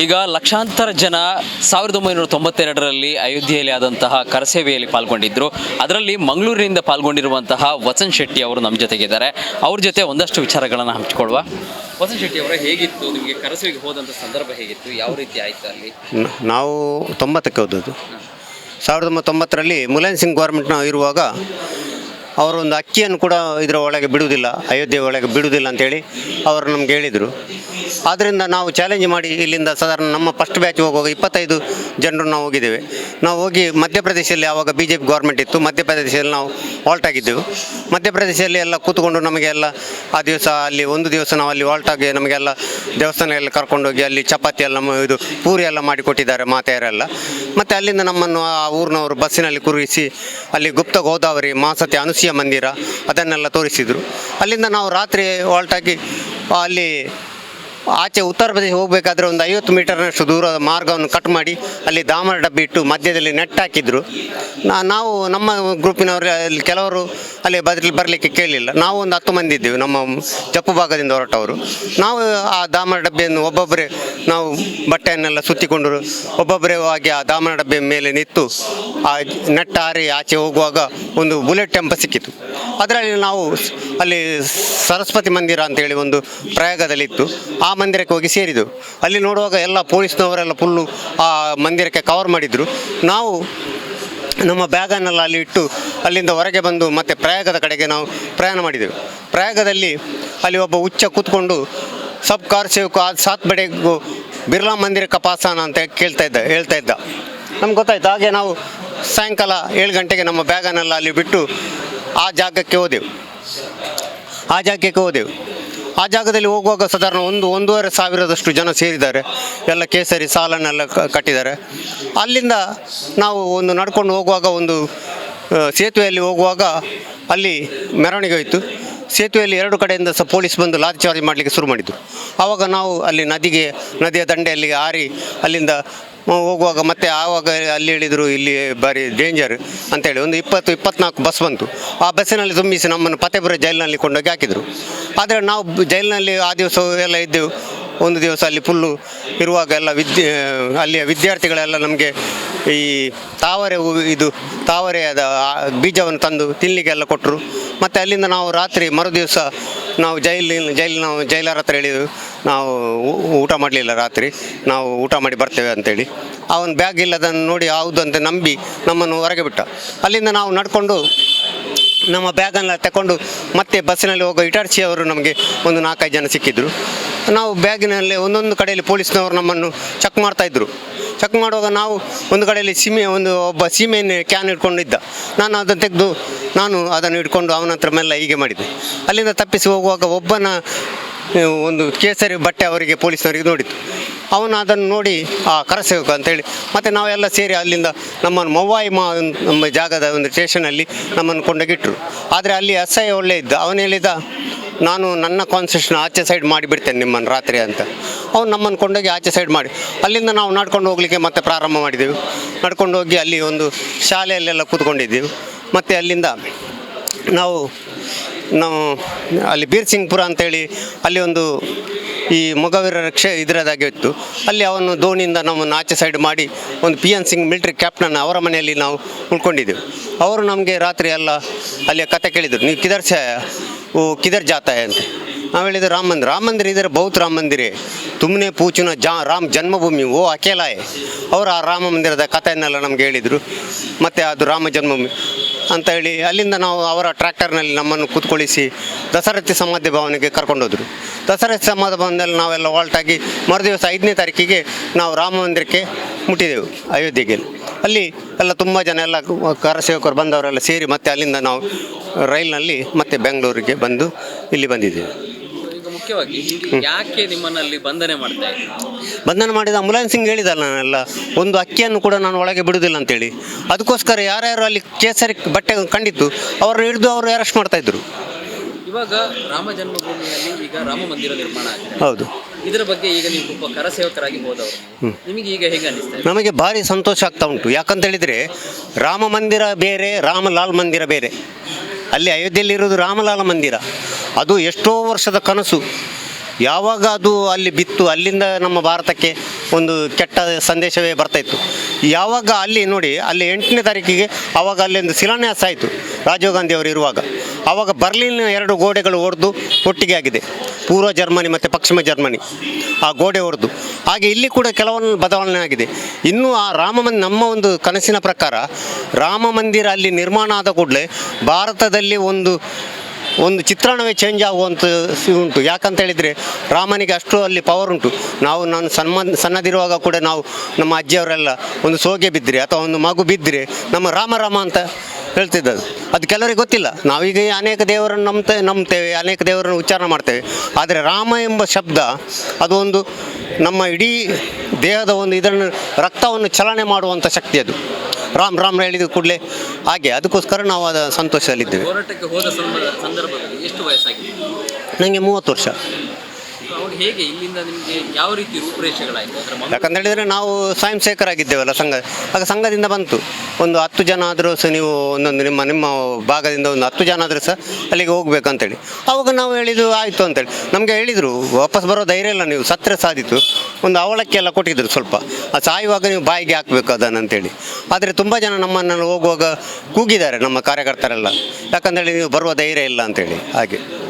ಈಗ ಲಕ್ಷಾಂತರ ಜನ ಸಾವಿರದ ಒಂಬೈನೂರ ತೊಂಬತ್ತೆರಡರಲ್ಲಿ ಅಯೋಧ್ಯೆಯಲ್ಲಿ ಆದಂತಹ ಕರಸೇವೆಯಲ್ಲಿ ಪಾಲ್ಗೊಂಡಿದ್ರು. ಅದರಲ್ಲಿ ಮಂಗಳೂರಿನಿಂದ ಪಾಲ್ಗೊಂಡಿರುವಂತಹ ವಸನ್ ಶೆಟ್ಟಿ ಅವರು ನಮ್ಮ ಜೊತೆಗಿದ್ದಾರೆ. ಅವ್ರ ಜೊತೆ ಒಂದಷ್ಟು ವಿಚಾರಗಳನ್ನು ಹಂಚಿಕೊಳ್ಳುವ. ವಸನ್ ಶೆಟ್ಟಿ ಅವರ ಹೇಗಿತ್ತು? ನಿಮಗೆ ಕರಸೇವೆಗೆ ಹೋದಂಥ ಸಂದರ್ಭ ಹೇಗಿತ್ತು? ಯಾವ ರೀತಿ ಆಯಿತು ಅಲ್ಲಿ? ನಾವು ತೊಂಬತ್ತಕ್ಕೆ ಹೋದದ್ದು. ಸಾವಿರದ ಒಂಬೈನೂರ ತೊಂಬತ್ತರಲ್ಲಿ ಮುಲಾಯಂ ಸಿಂಗ್ ಗೌರ್ಮೆಂಟ್ನ ಇರುವಾಗ ಅವರೊಂದು ಅಕ್ಕಿಯನ್ನು ಕೂಡ ಇದರ ಒಳಗೆ ಬಿಡುವುದಿಲ್ಲ, ಅಯೋಧ್ಯೆ ಒಳಗೆ ಬಿಡುವುದಿಲ್ಲ ಅಂತೇಳಿ ಅವರು ನಮ್ಗೆ ಹೇಳಿದರು. ಆದ್ದರಿಂದ ನಾವು ಚಾಲೆಂಜ್ ಮಾಡಿ ಇಲ್ಲಿಂದ ಸಾಧಾರಣ ನಮ್ಮ ಫಸ್ಟ್ ಬ್ಯಾಚ್ ಹೋಗುವಾಗ ಇಪ್ಪತ್ತೈದು ಜನರು ನಾವು ಹೋಗಿದ್ದೇವೆ. ನಾವು ಹೋಗಿ ಮಧ್ಯಪ್ರದೇಶದಲ್ಲಿ ಆವಾಗ ಬಿ ಜೆ ಪಿ ಗೌರ್ಮೆಂಟ್ ಇತ್ತು, ಮಧ್ಯಪ್ರದೇಶದಲ್ಲಿ ನಾವು ವಾಲ್ಟ್ ಆಗಿದ್ದೆವು. ಮಧ್ಯಪ್ರದೇಶದಲ್ಲಿ ಎಲ್ಲ ಕೂತ್ಕೊಂಡು ನಮಗೆಲ್ಲ ಆ ದಿವಸ ಅಲ್ಲಿ ಒಂದು ದಿವಸ ನಾವು ಅಲ್ಲಿ ವಾಲ್ಟ್ ಆಗಿ ನಮಗೆಲ್ಲ ದೇವಸ್ಥಾನ ಎಲ್ಲ ಕರ್ಕೊಂಡೋಗಿ ಅಲ್ಲಿ ಚಪಾತಿ ಎಲ್ಲ ಇದು ಪೂರಿ ಎಲ್ಲ ಮಾಡಿಕೊಟ್ಟಿದ್ದಾರೆ ಮಾತೆಯರೆಲ್ಲ. ಮತ್ತು ಅಲ್ಲಿಂದ ನಮ್ಮನ್ನು ಆ ಊರಿನವರು ಬಸ್ಸಿನಲ್ಲಿ ಕುರುಗಿಸಿ ಅಲ್ಲಿ ಗುಪ್ತ ಗೋದಾವರಿ, ಮಾಸತಿ, ಅನುಸೂಯ ಮಂದಿರ ಅದನ್ನೆಲ್ಲ ತೋರಿಸಿದರು. ಅಲ್ಲಿಂದ ನಾವು ರಾತ್ರಿ ವಾಲ್ಟಾಗಿ ಅಲ್ಲಿ ಆಚೆ ಉತ್ತರ ಪ್ರದೇಶ ಹೋಗಬೇಕಾದ್ರೆ ಒಂದು ಐವತ್ತು ಮೀಟರ್ನಷ್ಟು ದೂರ ಮಾರ್ಗವನ್ನು ಕಟ್ ಮಾಡಿ ಅಲ್ಲಿ ದಾಮರ ಡಬ್ಬಿ ಇಟ್ಟು ಮಧ್ಯದಲ್ಲಿ ನೆಟ್ ಹಾಕಿದ್ರು. ನಾವು ನಮ್ಮ ಗ್ರೂಪಿನವರು ಅಲ್ಲಿ ಕೆಲವರು ಅಲ್ಲಿ ಬದಲಿ ಬರಲಿಕ್ಕೆ ಕೇಳಲಿಲ್ಲ ನಾವು ಒಂದು ಹತ್ತು ಮಂದಿ ಇದ್ದೇವೆ ನಮ್ಮ ಜಪ್ಪು ಭಾಗದಿಂದ ಹೊರಟವರು. ನಾವು ಆ ದಾಮರ ಡಬ್ಬಿಯನ್ನು ಒಬ್ಬೊಬ್ಬರೇ ನಾವು ಬಟ್ಟೆಯನ್ನೆಲ್ಲ ಸುತ್ತಿಕೊಂಡು ಒಬ್ಬೊಬ್ಬರೇ ಹೋಗಿ ಆ ದಾಮನ ಡಬ್ಬೆ ಮೇಲೆ ನಿಂತು ಆ ನೆಟ್ಟ ಹಾರಿ ಆಚೆ ಹೋಗುವಾಗ ಒಂದು ಬುಲೆಟ್ ಟೆಂಪ ಸಿಕ್ಕಿತು. ಅದರಲ್ಲಿ ನಾವು ಅಲ್ಲಿ ಸರಸ್ವತಿ ಮಂದಿರ ಅಂತೇಳಿ ಒಂದು ಪ್ರಯಾಗದಲ್ಲಿ ಇತ್ತು ಆ ಮಂದಿರಕ್ಕೆ ಹೋಗಿ ಸೇರಿದೆವು. ಅಲ್ಲಿ ನೋಡುವಾಗ ಎಲ್ಲ ಪೊಲೀಸ್ನವರೆಲ್ಲ ಫುಲ್ಲು ಆ ಮಂದಿರಕ್ಕೆ ಕವರ್ ಮಾಡಿದರು. ನಾವು ನಮ್ಮ ಬ್ಯಾಗನ್ನೆಲ್ಲ ಅಲ್ಲಿ ಇಟ್ಟು ಅಲ್ಲಿಂದ ಹೊರಗೆ ಬಂದು ಮತ್ತೆ ಪ್ರಯಾಗದ ಕಡೆಗೆ ನಾವು ಪ್ರಯಾಣ ಮಾಡಿದೆವು. ಪ್ರಯಾಗದಲ್ಲಿ ಅಲ್ಲಿ ಒಬ್ಬ ಹುಚ್ಚ ಕೂತ್ಕೊಂಡು ಸಬ್ ಕಾರ್ ಸೇವಕು ಆ ಸಾತ್ ಬಿರ್ಲಾ ಮಂದಿರ ಕಪಾಸನ ಅಂತ ಕೇಳ್ತಾ ಇದ್ದ, ಹೇಳ್ತಾ ಇದ್ದ. ನಮ್ಗೆ ಗೊತ್ತಾಯ್ತು, ಹಾಗೆ ನಾವು ಸಾಯಂಕಾಲ ಏಳು ಗಂಟೆಗೆ ನಮ್ಮ ಬ್ಯಾಗನ್ನೆಲ್ಲ ಅಲ್ಲಿ ಬಿಟ್ಟು ಆ ಜಾಗಕ್ಕೆ ಹೋದೆವು. ಆ ಜಾಗಕ್ಕೆ ಹೋದೆವು. ಆ ಜಾಗದಲ್ಲಿ ಹೋಗುವಾಗ ಸಾಧಾರಣ ಒಂದು, ಒಂದೂವರೆ ಸಾವಿರದಷ್ಟು ಜನ ಸೇರಿದ್ದಾರೆ. ಎಲ್ಲ ಕೇಸರಿ ಸಾಲನ್ನೆಲ್ಲ ಕಟ್ಟಿದ್ದಾರೆ. ಅಲ್ಲಿಂದ ನಾವು ಒಂದು ನಡ್ಕೊಂಡು ಹೋಗುವಾಗ ಒಂದು ಸೇತುವೆಯಲ್ಲಿ ಹೋಗುವಾಗ ಅಲ್ಲಿ ಮೆರವಣಿಗೆ ಹೋಯಿತು. ಸೇತುವೆಯಲ್ಲಿ ಎರಡು ಕಡೆಯಿಂದ ಸಹ ಪೊಲೀಸ್ ಬಂದು ಲಾರಿ ಚಾರ್ಜ್ ಮಾಡಲಿಕ್ಕೆ ಶುರು ಮಾಡಿದರು ಆವಾಗ ನಾವು ಅಲ್ಲಿ ನದಿಗೆ, ನದಿಯ ದಂಡೆಯಲ್ಲಿ ಹಾರಿ ಅಲ್ಲಿಂದ ಹೋಗುವಾಗ ಮತ್ತೆ ಆವಾಗ ಅಲ್ಲಿ ಹೇಳಿದರು ಇಲ್ಲಿ ಬಾರಿ ಡೇಂಜರ್ ಅಂತೇಳಿ. ಒಂದು ಇಪ್ಪತ್ತು, ಇಪ್ಪತ್ನಾಲ್ಕು ಬಸ್ ಬಂತು. ಆ ಬಸ್ಸಿನಲ್ಲಿ ತುಂಬಿಸಿ ನಮ್ಮನ್ನು ಫತೇಪುರ ಜೈಲಿನಲ್ಲಿ ಕೊಂಡೋಗಿ ಹಾಕಿದರು. ಆದರೆ ನಾವು ಜೈಲಿನಲ್ಲಿ ಆ ದಿವಸ ಎಲ್ಲ ಇದ್ದೆವು. ಒಂದು ದಿವಸ ಅಲ್ಲಿ ಫುಲ್ಲು ಇರುವಾಗ ಎಲ್ಲ ವಿದ್ಯೆ ಅಲ್ಲಿಯ ವಿದ್ಯಾರ್ಥಿಗಳೆಲ್ಲ ನಮಗೆ ಈ ತಾವರೆ ಇದು ತಾವರೆಯಾದ ಬೀಜವನ್ನು ತಂದು ತಿನ್ನಲಿಕ್ಕೆಲ್ಲ ಕೊಟ್ಟರು ಮತ್ತು ಅಲ್ಲಿಂದ ನಾವು ರಾತ್ರಿ ಮರುದಿವಸ ನಾವು ಜೈಲಿನ ಜೈಲಿನ ನಾವು ಜೈಲರ ಹತ್ರ ಹೇಳಿದೆವು ನಾವು ಊಟ ಮಾಡಲಿಲ್ಲ ರಾತ್ರಿ. ನಾವು ಊಟ ಮಾಡಿ ಬರ್ತೇವೆ ಅಂತೇಳಿ. ಅವನ ಬ್ಯಾಗ್ ಇಲ್ಲದನ್ನು ನೋಡಿ ಹೌದು ಅಂತ ನಂಬಿ ನಮ್ಮನ್ನು ಹೊರಗೆ ಬಿಟ್ಟ. ಅಲ್ಲಿಂದ ನಾವು ನಡ್ಕೊಂಡು ನಮ್ಮ ಬ್ಯಾಗನ್ನು ತಗೊಂಡು ಮತ್ತೆ ಬಸ್ಸಿನಲ್ಲಿ ಹೋಗೋ ಇಟಾರ್ಚಿ ಅವರು ನಮಗೆ ಒಂದು ನಾಲ್ಕೈದು ಜನ ಸಿಕ್ಕಿದ್ರು. ನಾವು ಬ್ಯಾಗಿನಲ್ಲಿ ಒಂದೊಂದು ಕಡೆಯಲ್ಲಿ ಪೊಲೀಸ್ನವರು ನಮ್ಮನ್ನು ಚೆಕ್ ಮಾಡ್ತಾ ಇದ್ರು. ಚೆಕ್ ಮಾಡುವಾಗ ನಾವು ಒಂದು ಕಡೆಯಲ್ಲಿ ಸೀಮೆ, ಒಂದು ಒಬ್ಬ ಸೀಮೆಯನ್ನು ಕ್ಯಾನ್ ಇಟ್ಕೊಂಡಿದ್ದ. ನಾನು ಅದನ್ನು ತೆಗೆದು, ನಾನು ಅದನ್ನು ಇಟ್ಕೊಂಡು ಅವನ ಹತ್ರ ಮೇಲೆ ಹೀಗೆ ಮಾಡಿದೆ. ಅಲ್ಲಿಂದ ತಪ್ಪಿಸಿ ಹೋಗುವಾಗ ಒಬ್ಬನ ಒಂದು ಕೇಸರಿ ಬಟ್ಟೆ ಅವರಿಗೆ ಪೊಲೀಸ್ನವರಿಗೆ ನೋಡಿತ್ತು ಅವನು ಅದನ್ನು ನೋಡಿ, ಆ ಕರಸೇವಕ ಅಂತೇಳಿ. ಮತ್ತು ನಾವೆಲ್ಲ ಸೇರಿ ಅಲ್ಲಿಂದ ನಮ್ಮನ್ನು ಮೊವಾಯಿ ಮಾ, ನಮ್ಮ ಜಾಗದ ಒಂದು ಸ್ಟೇಷನಲ್ಲಿ ನಮ್ಮನ್ನು ಕೊಂಡೋಗಿಟ್ಟರು ಆದರೆ ಅಲ್ಲಿ ಅಸಹ್ಯ ಒಳ್ಳೆ ಇದ್ದ. ಅವನು ಹೇಳಿದ, ನಾನು ನನ್ನ ಕಾನ್ಸೆಷನ್ ಆಚೆ ಸೈಡ್ ಮಾಡಿಬಿಡ್ತೇನೆ ನಿಮ್ಮನ್ನು ರಾತ್ರಿ ಅಂತ. ಅವ್ನು ನಮ್ಮನ್ನು ಕೊಂಡೋಗಿ ಆಚೆ ಸೈಡ್ ಮಾಡಿ. ಅಲ್ಲಿಂದ ನಾವು ನಡ್ಕೊಂಡು ಹೋಗಲಿಕ್ಕೆ ಮತ್ತೆ ಪ್ರಾರಂಭ ಮಾಡಿದೆವು. ನಡ್ಕೊಂಡು ಹೋಗಿ ಅಲ್ಲಿ ಒಂದು ಶಾಲೆಯಲ್ಲೆಲ್ಲ ಕೂತ್ಕೊಂಡಿದ್ದೆವು. ಮತ್ತು ಅಲ್ಲಿಂದ ನಾವು ನಾವು ಅಲ್ಲಿ ಬೀರ್ ಸಿಂಗ್ಪುರ ಅಂತೇಳಿ ಅಲ್ಲಿ ಒಂದು ಈ ಮೊಗವೀರ ರಕ್ಷೆ ಇದರದಾಗೆ ಇತ್ತು. ಅಲ್ಲಿ ಅವನು ದೋಣಿಯಿಂದ ನಮ್ಮನ್ನು ಆಚೆ ಸೈಡ್ ಮಾಡಿ ಒಂದು P N Singh military captain ಅವರ ಮನೆಯಲ್ಲಿ ನಾವು ಉಳ್ಕೊಂಡಿದ್ದೆವು. ಅವರು ನಮಗೆ ರಾತ್ರಿ ಎಲ್ಲ ಅಲ್ಲಿಯ ಕತೆ ಕೇಳಿದರು. ನೀವು ಕಿದರ್ ಓ ಕಿದರ್ ಜಾತಾಯ ಅಂತ ನಾವು ಹೇಳಿದ ರಾಮ ಮಂದಿರ. ರಾಮ ಮಂದಿರ ಇದ್ರೆ ಬೌದ್ಧ ರಾಮ ಮಂದಿರ. ತುಮನೆ ಪೂಚುನ ಜಾ ರಾಮ್ ಜನ್ಮಭೂಮಿ ಓ ಅಕೇಲಾಯ್ ಅವರು ಆ ರಾಮ ಮಂದಿರದ ಕಥೆಯನ್ನೆಲ್ಲ ನಮಗೆ ಹೇಳಿದರು. ಮತ್ತು ಅದು ರಾಮ ಜನ್ಮಭೂಮಿ ಅಂತ ಹೇಳಿ ಅಲ್ಲಿಂದ ನಾವು ಅವರ ಟ್ರ್ಯಾಕ್ಟರ್ನಲ್ಲಿ ನಮ್ಮನ್ನು ಕೂತ್ಕೊಳಿಸಿ ದಸರಥಿ ಸಮಾಧಿ ಭವನಿಗೆ ಕರ್ಕೊಂಡೋದ್ರು. ದಸರಥಿ ಸಮಾಧಿ ಭವನದಲ್ಲಿ ನಾವೆಲ್ಲ ವಾಲ್ಟಾಗಿ ಮರುದಿವಸ ಐದನೇ ತಾರೀಕಿಗೆ ನಾವು ರಾಮ ಮಂದಿರಕ್ಕೆ ಮುಟ್ಟಿದೆವು ಅಯೋಧ್ಯೆಗೆ. ಅಲ್ಲಿ ಎಲ್ಲ ತುಂಬ ಜನ ಎಲ್ಲ ಕರಸೇವಕರು ಬಂದವರೆಲ್ಲ ಸೇರಿ ಮತ್ತೆ ಅಲ್ಲಿಂದ ನಾವು ರೈಲ್ನಲ್ಲಿ ಮತ್ತೆ ಬೆಂಗಳೂರಿಗೆ ಬಂದು ಇಲ್ಲಿ ಬಂದಿದ್ದೇವೆ. ಮುಖ್ಯವಾಗಿ ಯಾಕೆ ನಿಮ್ಮನ್ನಲ್ಲಿ ಬಂಧನೆ ಮಾಡ್ತಾ ಬಂಧನ ಮಾಡಿದ ಮುಲಾಯಂ ಸಿಂಗ್ ಹೇಳಿದಲ್ಲ ನಾನೆಲ್ಲ ಒಂದು ಅಕ್ಕಿಯನ್ನು ಕೂಡ ನಾನು ಒಳಗೆ ಬಿಡುವುದಿಲ್ಲ ಅಂತೇಳಿ. ಅದಕ್ಕೋಸ್ಕರ ಯಾರ್ಯಾರು ಅಲ್ಲಿ ಕೇಸರಿ ಬಟ್ಟೆ ಕಂಡಿತ್ತು ಅವರು ಹಿಡಿದು ಅವರು ಅರೆಸ್ಟ್ ಮಾಡ್ತಾ ಇದ್ರು. ಇವಾಗ ರಾಮ ಜನ್ಮಭೂಮಿಯಲ್ಲಿ ಈಗ ರಾಮ ಮಂದಿರ ನಿರ್ಮಾಣ ಆಗಿದೆ. ಹೌದು. ಇದರ ಬಗ್ಗೆ ಈಗ ನೀವು ಒಬ್ಬ ಕರಸೇವಕರಾಗಿ ಹೋದವರು. ನಿಮಗೆ ಈಗ ಹೇಗೆ ಅನಿಸ್ತಾ ಇದೆ? ನಮಗೆ ಭಾರಿ ಸಂತೋಷ ಆಗ್ತಾ ಉಂಟು. ಯಾಕಂತ ಹೇಳಿದ್ರೆ ರಾಮ ಮಂದಿರ ಬೇರೆ ರಾಮಲಾಲ್ ಮಂದಿರ ಬೇರೆ. ಅಲ್ಲಿ ಅಯೋಧ್ಯೆಯಲ್ಲಿರೋದು ರಾಮಲಾಲ ಮಂದಿರ. ಅದು ಎಷ್ಟೋ ವರ್ಷದ ಕನಸು. ಯಾವಾಗ ಅದು ಅಲ್ಲಿ ಬಿತ್ತು, ಅಲ್ಲಿಂದ ನಮ್ಮ ಭಾರತಕ್ಕೆ ಒಂದು ಕೆಟ್ಟ ಸಂದೇಶವೇ ಬರ್ತಾಯಿತ್ತು ಯಾವಾಗ ಅಲ್ಲಿ ನೋಡಿ, ಅಲ್ಲಿ ಎಂಟನೇ ತಾರೀಕಿಗೆ ಆವಾಗ ಅಲ್ಲಿ ಒಂದು ಶಿಲಾನ್ಯಾಸ ಆಯಿತು ರಾಜೀವ್ ಗಾಂಧಿ ಅವರು ಇರುವಾಗ. ಆವಾಗ ಬರ್ಲಿನ್ ಎರಡು ಗೋಡೆಗಳು ಒಡೆದು ಒಟ್ಟಿಗೆ ಆಗಿದೆ. ಪೂರ್ವ ಜರ್ಮನಿ ಮತ್ತು ಪಶ್ಚಿಮ ಜರ್ಮನಿ ಆ ಗೋಡೆ ಹೊಡೆದು ಹಾಗೆ ಇಲ್ಲಿ ಕೂಡ ಕೆಲವೊಂದು ಬದಲಾವಣೆ ಆಗಿದೆ. ಇನ್ನೂ ಆ ರಾಮ ನಮ್ಮ ಒಂದು ಕನಸಿನ ಪ್ರಕಾರ ರಾಮ ಮಂದಿರ ಅಲ್ಲಿ ನಿರ್ಮಾಣ ಆದ ಕೂಡಲೇ ಭಾರತದಲ್ಲಿ ಒಂದು ಒಂದು ಚಿತ್ರಣವೇ ಚೇಂಜ್ ಆಗುವಂಥ ಉಂಟು. ಯಾಕಂತ ಹೇಳಿದರೆ ರಾಮನಿಗೆ ಅಷ್ಟು ಅಲ್ಲಿ ಪವರ್ ಉಂಟು. ನಾವು ನಾನು ಸಣ್ಣ ಸಣ್ಣದಿರುವಾಗ ಕೂಡ ನಾವು ನಮ್ಮ ಅಜ್ಜಿಯವರೆಲ್ಲ ಒಂದು ಸೋಗೆ ಬಿದ್ದರೆ ಅಥವಾ ಒಂದು ಮಗು ಬಿದ್ದರೆ ನಮ್ಮ ರಾಮ ರಾಮ ಅಂತ ಹೇಳ್ತಿದ್ದದು ಅದು ಕೆಲವರಿಗೆ ಗೊತ್ತಿಲ್ಲ. ನಾವೀಗ ಅನೇಕ ದೇವರನ್ನು ನಂಬ್ತೆ, ನಂಬ್ತೇವೆ, ಅನೇಕ ದೇವರನ್ನು ಉಚ್ಚಾರಣೆ ಮಾಡ್ತೇವೆ. ಆದರೆ ರಾಮ ಎಂಬ ಶಬ್ದ ಅದು ಒಂದು ನಮ್ಮ ಇಡೀ ದೇಹದ ಒಂದು ಇದನ್ನು, ರಕ್ತವನ್ನು ಚಲನೆ ಮಾಡುವಂಥ ಶಕ್ತಿ ಅದು. ರಾಮ್ ರಾಮ್ ಹೇಳಿದ ಕೂಡಲೇ ಹಾಗೆ ಅದಕ್ಕೋಸ್ಕರ ನಾವು ಅದ ಸಂತೋಷದಲ್ಲಿದ್ದೇವೆ. ಹೋರಾಟಕ್ಕೆ ಹೋದ ಸಂದರ್ಭದಲ್ಲಿ ಎಷ್ಟು ವಯಸ್ಸಾಗಿದೆ? ನನಗೆ ಮೂವತ್ತು ವರ್ಷ. ಅವಾಗ ಹೇಗೆ ಇಲ್ಲಿಂದ ನಿಮಗೆ ಯಾವ ರೀತಿ ರೂಪುರೇಷೆಗಳಾಯಿತು? ಯಾಕಂತ ಹೇಳಿದರೆ ನಾವು ಸ್ವಯಂ ಸೇವಕರಾಗಿದ್ದೇವಲ್ಲ ಸಂಘ. ಆಗ ಸಂಘದಿಂದ ಬಂತು. ಒಂದು ಹತ್ತು ಜನ ಆದರೂ ಸಹ ನೀವು ಒಂದೊಂದು ನಿಮ್ಮ ನಿಮ್ಮ ಭಾಗದಿಂದ ಒಂದು ಹತ್ತು ಜನ ಆದರೂ ಸಹ ಅಲ್ಲಿಗೆ ಹೋಗ್ಬೇಕಂತೇಳಿ. ಅವಾಗ ನಾವು ಹೇಳಿದ್ದು ಆಯಿತು ಅಂತೇಳಿ. ನಮಗೆ ಹೇಳಿದರು ವಾಪಸ್ ಬರೋ ಧೈರ್ಯ ಇಲ್ಲ ನೀವು ಸತ್ರೆ ಸಾಧಿತು. ಒಂದು ಅವಳಕ್ಕೆ ಎಲ್ಲ ಕೊಟ್ಟಿದ್ರು ಸ್ವಲ್ಪ. ಅದು ಸಾಯುವಾಗ ನೀವು ಬಾಯಿಗೆ ಹಾಕಬೇಕು ಅದನ್ನು ಅಂತೇಳಿ. ಆದರೆ ತುಂಬ ಜನ ನಮ್ಮನ್ನು ಹೋಗುವಾಗ ಕೂಗಿದ್ದಾರೆ ನಮ್ಮ ಕಾರ್ಯಕರ್ತರೆಲ್ಲ. ಯಾಕಂತೇಳಿ ನೀವು ಬರುವ ಧೈರ್ಯ ಇಲ್ಲ ಅಂತೇಳಿ. ಹಾಗೆ.